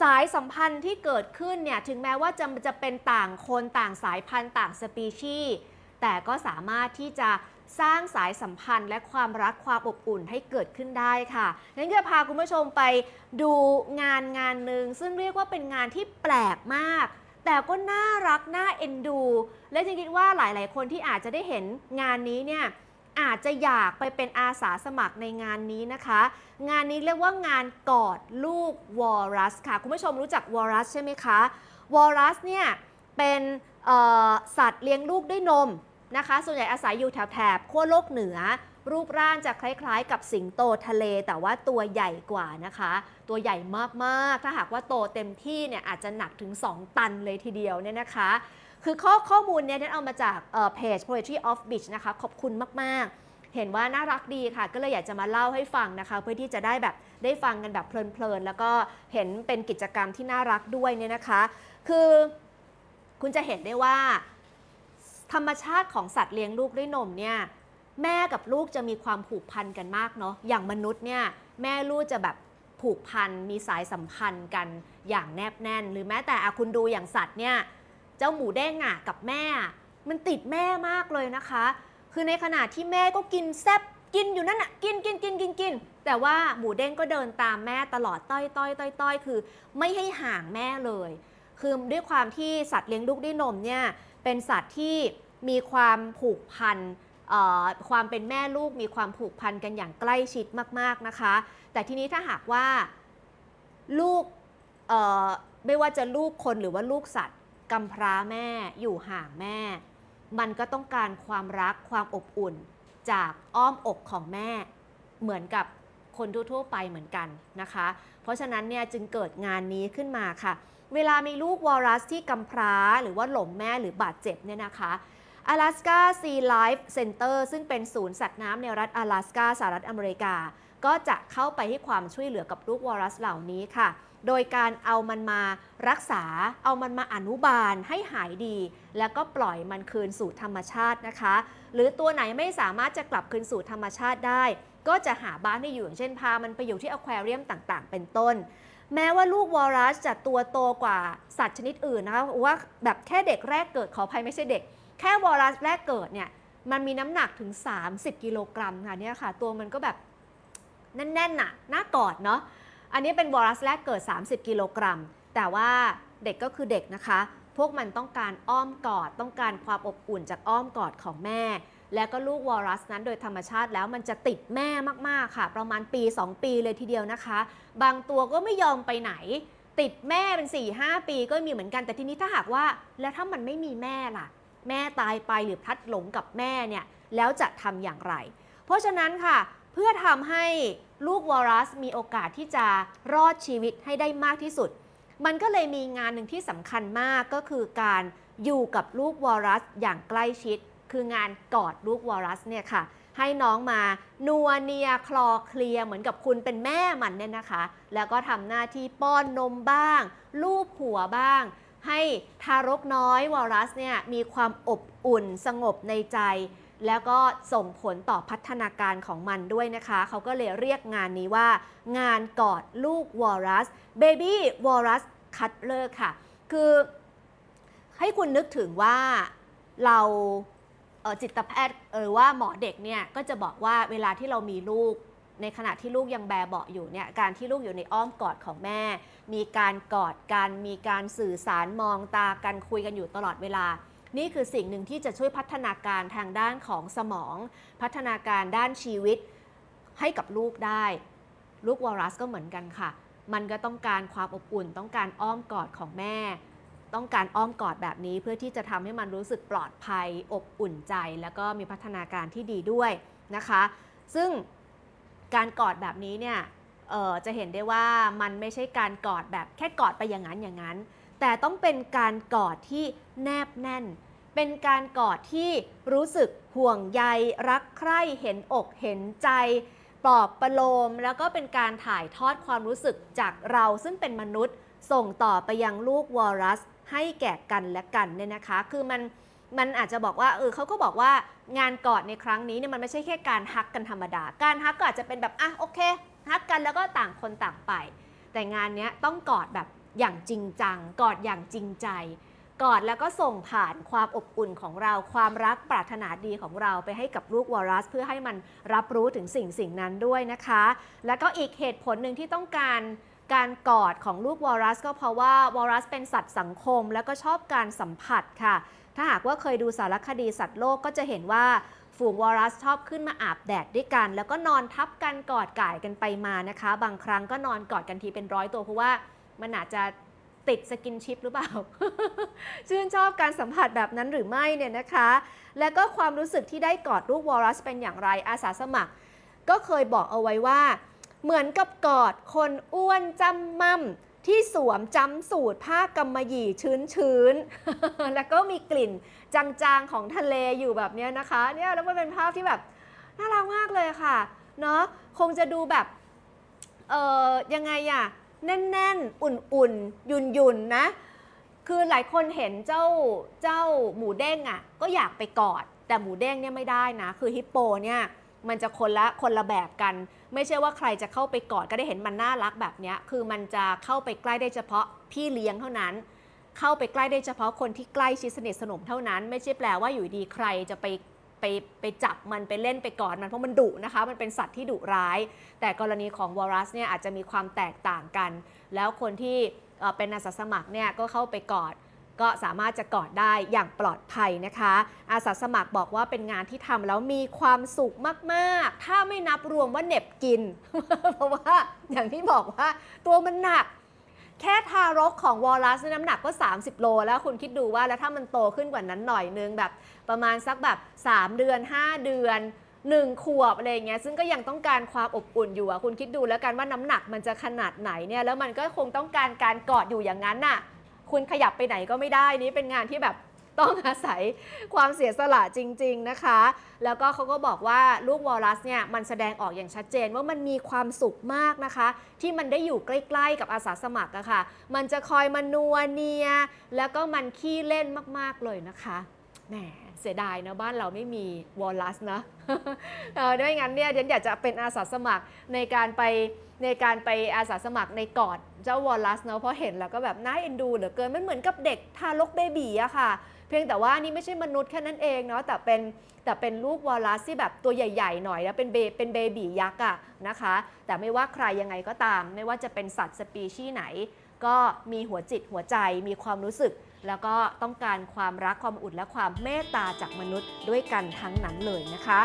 สายสัมพันธ์ที่เกิดขึ้นเนี่ยถึงแม้ว่าจะจะเป็นต่างคนต่างสายพันธุ์ต่างสปีชีส์แต่ก็สามารถที่จะสร้างสายสัมพันธ์และความรักความอบอุ่นให้เกิดขึ้นได้ค่ะนั้นจะพาคุณผู้ชมไปดูงานงานหนึ่งซึ่งเรียกว่าเป็นงานที่แปลกมาก แต่ก็น่ารักน่าเอ็นดู และจริงๆคิดว่าหลาย ๆ คนที่อาจจะได้เห็นงานนี้เนี่ย อาจจะอยากไปเป็นอาสาสมัครในงานนี้นะคะ งานนี้เรียกว่างานกอดลูกวอรัสค่ะ คุณผู้ชมรู้จักวอรัสใช่ไหมคะวอรัสเนี่ยเป็นสัตว์เลี้ยงลูกด้วยนมนะคะ ส่วนใหญ่อาศัยอยู่แถบแถบขั้วโลกเหนือ รูปร่างจะคล้ายๆ กับสิงโตทะเล แต่ว่าตัวใหญ่กว่านะคะ ตัวใหญ่มากๆ ถ้าหากว่าโตเต็มที่เนี่ยอาจจะหนักถึง 2 ตันเลยทีเดียวเนี่ยนะคะ คือข้อข้อมูลเนี่ยเนเอามาจากเพจ poetry of beach นะคะ ขอบคุณมากๆเห็นว่าน่ารักดีค่ะ ก็เลยอยากจะมาเล่าให้ฟังนะคะ เพื่อที่จะได้แบบได้ฟังกันแบบเพลินๆ แล้วก็เห็นเป็นกิจกรรมที่น่ารักด้วยเนี่ยนะคะ คือคุณจะเห็นได้ว่า ธรรมชาติของสัตว์เลี้ยงลูกด้วยนมเนี่ย แม่กับลูกจะมีความผูกพันกันมากเนาะอย่างมนุษย์เนี่ยแม่ลูกจะแบบผูกพันมีสายสัมพันธ์กันอย่างแนบแน่น หรือแม้แต่อคุณดูอย่างสัตว์เนี่ยเจ้าหมูเด้งอะกับแม่ มันติดแม่มากเลยนะคะ คือในขณะที่แม่ก็กินแซบกินอยู่นั่นอะกินกินกินกินกินแต่ว่าหมูเด้งก็เดินตามแม่ตลอดต้อยต้อยต้อยต้อยคือ ไม่ให้ห่างแม่เลย คือด้วยความที่สัตว์เลี้ยงลูกด้วยนมเนี่ยเป็นสัตว์ที่มีความผูกพันเความเป็นแม่ลูกมีความผูกพันกันอย่างใกล้ชิดมากๆนะคะ แต่ทีนี้ถ้าหากว่าลูกไม่ว่าจะลูกคนหรือว่าลูกสัตว์กำพร้าแม่อยู่ห่างแม่ มันก็ต้องการความรักความอบอุ่นจากอ้อมอกของแม่เหมือนกับคนทั่วๆไปเหมือนกันนะคะ เพราะฉะนั้นเนี่ยจึงเกิดงานนี้ขึ้นมาค่ะ เวลามีลูกวอรัสที่กำพร้าหรือว่าหลงแม่หรือบาดเจ็บเนี่ยนะคะ Alaska Sea Life Center ซึ่งเป็นศูนย์สัตว์น้ำในรัฐ阿拉斯กาสหรัฐอเมริกา ก็จะเข้าไปให้ความช่วยเหลือกับลูกวอรัสเหล่านี้ค่ะ โดยการเอามันมารักษา เอามันมาอนุบาลให้หายดี แล้วก็ปล่อยมันคืนสู่ธรรมชาตินะคะ หรือตัวไหนไม่สามารถจะกลับคืนสู่ธรรมชาติได้ ก็จะหาบ้านให้อยู่อย่างเช่นพามันไปอยู่ที่อควาเรียมต่างๆ เป็นต้น แม้ว่าลูกวอรัสจะตัวโตกว่าสัตว์ชนิดอื่นนะคะว่าแบบแค่เด็กแรกเกิดขออภัยไม่ใช่เด็ก แค่วอรัสแรกเกิดเนี่ยมันมีน้ำหนักถึง 30 กิโลกรัมค่ะเนี่ยค่ะ ตัวมันก็แบบแน่นๆน่ะน่ากอดเนาะอันนี้เป็นวอรัสแรกเกิด 30 กิโลกรัม แต่ว่าเด็กก็คือเด็กนะคะ พวกมันต้องการอ้อมกอด ต้องการความอบอุ่นจากอ้อมกอดของแม่ แล้วก็ลูกวอรัสนั้นโดยธรรมชาติแล้วมันจะติดแม่มากๆค่ะ ประมาณปี 2 ปีเลยทีเดียวนะคะ บางตัวก็ไม่ยอมไปไหน ติดแม่เป็น 4 5 ปีก็มีเหมือนกันแต่ทีนี้ถ้าหากว่า แล้วถ้ามันไม่มีแม่ล่ะ แม่ตายไปหรือพลัดหลงกับแม่เนี่ยแล้วจะทำอย่างไร เพราะฉะนั้นค่ะเพื่อทำให้ลูกวอรัสมีโอกาสที่จะรอดชีวิตให้ได้มากที่สุด มันก็เลยมีงานหนึ่งที่สำคัญมากก็คือการอยู่กับลูกวอรัสอย่างใกล้ชิด คืองานกอดลูกวอรัสเนี่ยค่ะให้น้องมานัวเนียคลอเคลียเหมือนกับคุณเป็นแม่มันเนี่ยนะคะ แล้วก็ทำหน้าที่ป้อนนมบ้าง ลูบหัวบ้าง ให้ทารกน้อยวอรัสเนี่ยมีความอบอุ่นสงบในใจ แล้วก็ส่งผลต่อพัฒนาการของมันด้วยนะคะ เขาก็เลยเรียกงานนี้ว่า งานกอดลูกวอรัส Baby Walrus Cuddler ค่ะ คือให้คุณนึกถึงว่าเราจิตแพทย์หรือว่าหมอเด็กเนี่ยก็จะบอกว่าเวลาที่เรามีลูก ในขณะที่ลูกยังแบเบาะอยู่เนี่ยการที่ลูกอยู่ในอ้อมกอดของแม่ มีการกอดกันมีการสื่อสารมองตากันคุยกันอยู่ตลอดเวลา นี่คือสิ่งหนึ่งที่จะช่วยพัฒนาการทางด้านของสมอง พัฒนาการด้านชีวิตให้กับลูกได้ ลูกวอรัสก็เหมือนกันค่ะ มันก็ต้องการความอบอุ่น ต้องการอ้อมกอดของแม่ ต้องการอ้อมกอดแบบนี้เพื่อที่จะทำให้มันรู้สึกปลอดภัย อบอุ่นใจ แล้วก็มีพัฒนาการที่ดีด้วยนะคะ ซึ่ง การกอดแบบนี้เนี่ยจะเห็นได้ว่ามันไม่ใช่การกอดแบบแค่กอดไปอย่างนั้นอย่างนั้น แต่ต้องเป็นการกอดที่แนบแน่น เป็นการกอดที่รู้สึกห่วงใยรักใคร่เห็นอกเห็นใจปลอบประโลม แล้วก็เป็นการถ่ายทอดความรู้สึกจากเราซึ่งเป็นมนุษย์ส่งต่อไปยังลูกวอรัสให้แก่กันและกันเนี่ยนะคะ คือมัน มันอาจจะบอกว่าเออเขาก็บอกว่างานกอดในครั้งนี้เนี่ยมันไม่ใช่แค่การฮักกันธรรมดา การฮักก็อาจจะเป็นแบบอะโอเคฮักกันแล้วก็ต่างคนต่างไป แต่งานเนี้ยต้องกอดแบบอย่างจริงจัง กอดอย่างจริงใจ กอดแล้วก็ส่งผ่านความอบอุ่นของเรา ความรักปรารถนาดีของเราไปให้กับลูกวอรัส เพื่อให้มันรับรู้ถึงสิ่งสิ่งนั้นด้วยนะคะ แล้วก็อีกเหตุผลหนึ่งที่ต้องการการกอดของลูกวอรัส ก็เพราะว่าวอรัสเป็นสัตว์สังคม แล้วก็ชอบการสัมผัสค่ะ ถ้าหากว่าเคยดูสารคดีสัตว์โลกก็จะเห็นว่าฝูงวอรัสชอบขึ้นมาอาบแดดด้วยกัน แล้วก็นอนทับกันกอดก่ายกันไปมานะคะ บางครั้งก็นอนกอดกันทีเป็นร้อยตัวเพราะว่ามันอาจจะติดสกินชิปหรือเปล่า ชื่นชอบการสัมผัสแบบนั้นหรือไม่เนี่ยนะคะ แล้วก็ความรู้สึกที่ได้กอดลูกวอรัสเป็นอย่างไรอาสาสมัคร ก็เคยบอกเอาไว้ว่า เหมือนกับกอดคนอ้วนจำมั่ม ที่สวมจำสูตรผ้ากำมะหยี่ชื้นๆ แล้วก็มีกลิ่นจางๆของทะเลอยู่แบบเนี้ยนะคะเนี่ยแล้วมันเป็นภาพที่แบบน่ารักมากเลยค่ะเนาะคงจะดูแบบเอ่อยังไงอะแน่นๆ อุ่นๆ ยุ่นๆนะ คือหลายคนเห็นเจ้าเจ้าหมูเด้งอะ่ะก็อยากไปกอด แต่หมูเด้งเนี่ยไม่ได้นะ คือฮิปโปเนี่ย มันจะคนละคนละแบบกัน ไม่ใช่ว่าใครจะเข้าไปกอดก็ได้เห็นมันน่ารักแบบนี้คือมันจะเข้าไปใกล้ได้เฉพาะพี่เลี้ยงเท่านั้น เข้าไปใกล้ได้เฉพาะคนที่ใกล้ชิดสนิทสนมเท่านั้น ไม่ใช่แปลว่าอยู่ดีใครจะไปไปไปจับมันไปเล่นไปกอดมันเพราะมันดุนะคะ มันเป็นสัตว์ที่ดุร้าย แต่กรณีของวอรัสเนี่ยอาจจะมีความแตกต่างกัน แล้วคนที่เป็นอาสาสมัครเนี่ยก็เข้าไปกอด ก็สามารถจะกอดได้อย่างปลอดภัยนะคะ อาสาสมัครบอกว่าเป็นงานที่ทำแล้วมีความสุขมาก ๆ ถ้าไม่นับรวมว่าเหน็บกิน เพราะว่าอย่างที่บอกว่าตัวมันหนักแค่ทารกของวอลลัสน้ำหนักก็ 30 โล แล้วคุณคิดดูว่าแล้วถ้ามันโตขึ้นกว่านั้นหน่อยนึงแบบประมาณสักแบบ 3 เดือน 5 เดือน 1 ขวบอะไรเงี้ยซึ่งก็ยังต้องการความอบอุ่นอยู่อะคุณคิดดูแล้วกันว่าน้ำหนักมันจะขนาดไหนเนี่ยแล้วมันก็คงต้องการการกอดอยู่อย่างนั้นน่ะ คุณขยับไปไหนก็ไม่ได้นี่เป็นงานที่แบบต้องอาศัยความเสียสละจริง ๆนะคะ แล้วก็เขาก็บอกว่าลูกวอลลัสเนี่ยมันแสดงออกอย่างชัดเจนว่ามันมีความสุขมากนะคะ ที่มันได้อยู่ใกล้ ๆ กับอาสาสมัครอะค่ะ มันจะคอยมานัวเนีย แล้วก็มันขี้เล่นมากๆเลยนะคะแหม เสียดายนะบ้านเราไม่มีวอลลัสนะเออไม่งั้นเนี่ยเดนอยากจะเป็นอาสาสมัครในการไปในการไปอาสาสมัครในกอดเจ้าวอลลัสเนาะเพราะเห็นแล้วก็แบบน่าเอ็นดูเหลือเกินมันเหมือนกับเด็กทารกเบบีอะค่ะ เพียงแต่ว่านี่ไม่ใช่มนุษย์แค่นั้นเองเนาะแต่เป็นแต่เป็นลูกวอลลัสที่แบบตัวใหญ่ๆหน่อยแล้วเป็นเบเป็นเบบียักษ์อะนะคะ แต่ไม่ว่าใครยังไงก็ตาม ไม่ว่าจะเป็นสัตว์สปีชีส์ไหน ก็มีหัวจิตหัวใจมีความรู้สึก แล้วก็ต้องการความรักความอุ่นและความเมตตาจากมนุษย์ด้วยกันทั้งนั้นเลยนะคะ